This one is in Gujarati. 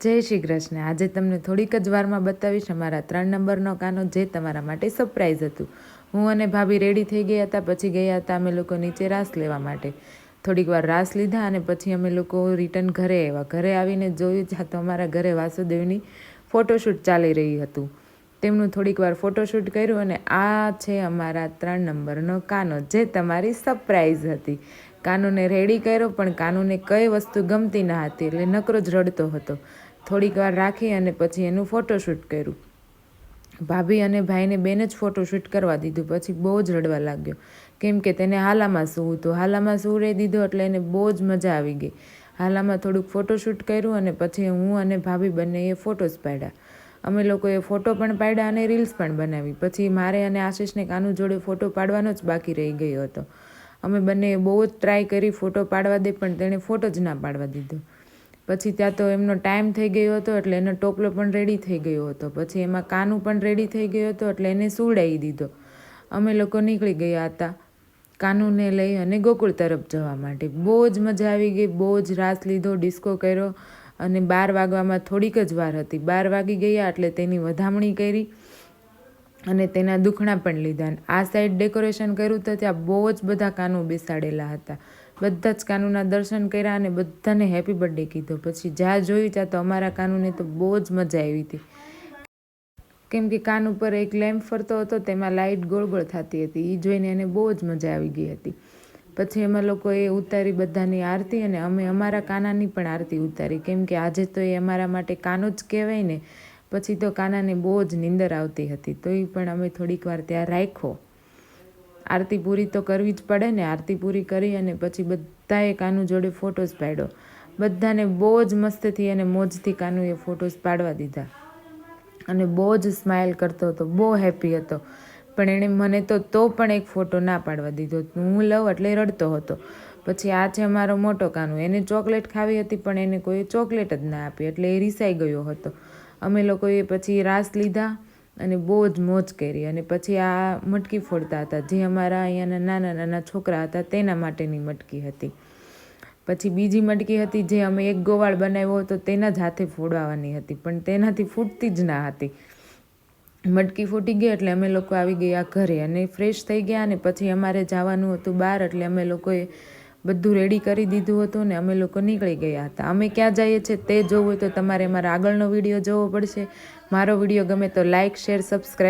જય શ્રી કૃષ્ણ. આજે તમને થોડીક જ વારમાં બતાવીશ અમારા ત્રણ નંબરનો કાનો જે તમારા માટે સરપ્રાઈઝ હતું. હું અને ભાભી રેડી થઈ ગયા હતા, પછી ગયા હતા અમે લોકો નીચે રાસ લેવા માટે. થોડીક વાર રાસ લીધા અને પછી અમે લોકો રિટર્ન ઘરે આવ્યા. ઘરે આવીને જોયું જ્યાં તો અમારા ઘરે વાસુદેવની ફોટોશૂટ ચાલી રહી હતું. તેમનું થોડીક વાર ફોટોશૂટ કર્યું અને આ છે અમારા ત્રણ નંબરનો કાનો જે તમારી સરપ્રાઈઝ હતી. કાનોને રેડી કર્યો પણ કાનોને કઈ વસ્તુ ગમતી ન હતી એટલે નકરો જ રડતો હતો. થોડીક વાર રાખી અને પછી એનું ફોટોશૂટ કર્યું. ભાભી અને ભાઈને બેને જ ફોટોશૂટ કરવા દીધું. પછી બહુ જ રડવા લાગ્યો. કેમ કે તેને હાલામાં સૂવું હતું? હાલામાં સૂવડાવી દીધો? એટલે એને બહુ જ મજા આવી ગઈ. હાલામાં થોડુંક ફોટોશૂટ કર્યું અને પછી હું અને ભાભી બંનેએ ફોટોસ પાડ્યા. અમે લોકોએ ફોટો પણ પાડ્યા અને રીલ્સ પણ બનાવી. પછી મારે અને આશીષને કાનુ જોડે ફોટો પાડવાનો જ બાકી રહી ગયો હતો. અમે બંનેએ બહુ જ ટ્રાય કરી ફોટો પાડવા દે પણ તેણે ફોટો જ ના પાડવા દીધો. પછી ત્યાં તો એમનો ટાઈમ થઈ ગયો હતો એટલે એનો ટોપલો પણ રેડી થઈ ગયો હતો. પછી એમાં કાનું પણ રેડી થઈ ગયો હતો એટલે એને સુવડાવી દીધો. અમે લોકો નીકળી ગયા હતા કાનુને લઈ અને ગોકુળ તરફ જવા માટે. બહુ જ મજા આવી ગઈ, બહુ જ રાસ લીધો ડિસ્કો કર્યો અને બાર વાગવામાં થોડીક જ વાર હતી. બાર વાગી ગયા એટલે તેની વધામણી કરી અને તેના દુખણા પણ લીધા. આ સાઈડ ડેકોરેશન કર્યું તો ત્યાં બહુ જ બધા કાનું બેસાડેલા હતા. બધા જ કાનુના દર્શન કર્યા અને બધાને હેપી બર્થડે કીધો. પછી જ્યાં જોયું ત્યાં તો અમારા કાનુને તો બહુ જ મજા આવી હતી. કેમ કે કાન ઉપર એક લેમ્પ ફરતો હતો, તેમાં લાઇટ ગોળ ગોળ થતી હતી. એ જોઈને એને બહુ જ મજા આવી ગઈ હતી. પછી અમે લોકોએ ઉતારી બધાની આરતી અને અમે અમારા કાનાની પણ આરતી ઉતારી. કેમ કે આજે તો એ અમારા માટે કાનો જ કહેવાય ને. પછી તો કાનાને બહુ જ નીંદર આવતી હતી. તો એ પણ અમે થોડીક વાર ત્યાં રાખ્યો. આરતી પૂરી તો કરવી જ પડે ને. આરતી પૂરી કરી અને પછી બધાએ કાનુ જોડે ફોટોસ પાડ્યો. બધાને બહુ જ મસ્તથી અને મોજથી કાનુએ ફોટોસ પાડવા દીધા. અને બહુ જ સ્માઇલ કરતો હતો. બહુ હેપી હતો. પણ એણે મને તો તો પણ એક ફોટો ના પાડવા દીધો. હું લઉં એટલે રડતો હતો. પછી આ છે અમારો મોટો કાનુ. એને ચોકલેટ ખાવી હતી પણ એને કોઈ ચોકલેટ જ ના આપી. એટલે એ રીસાઈ ગયો હતો. અમે લોકોએ પછી રાસ લીધા અને બહુ જ મોજ કરી. અને પછી આ મટકી ફોડતા હતા. જે અમારા અહીંયાના નાના નાના છોકરા હતા, તેના માટેની મટકી હતી. પછી બીજી મટકી હતી જે અમે એક ગોવાળ બનાવ્યો હતો, તેના જ હાથે ફોડવાની હતી. પણ તેનાથી ફૂટતી જ ના હતી. મટકી ફૂટી ગઈ એટલે અમે લોકો આવી ગયા ઘરે અને ફ્રેશ થઈ ગયા અને પછી અમારે જવાનું હતું બહાર એટલે અમે લોકોએ બધું રેડી કરી દીધું હતું ને અમે લોકો નીકળી ગયા હતા. અમે ક્યાં જઈએ છીએ તે જોવું હોય તો તમારે મારા આગળનો વીડિયો જોવો પડશે. મારો વીડિયો ગમે તો લાઇક શેર સબસ્ક્રાઈબ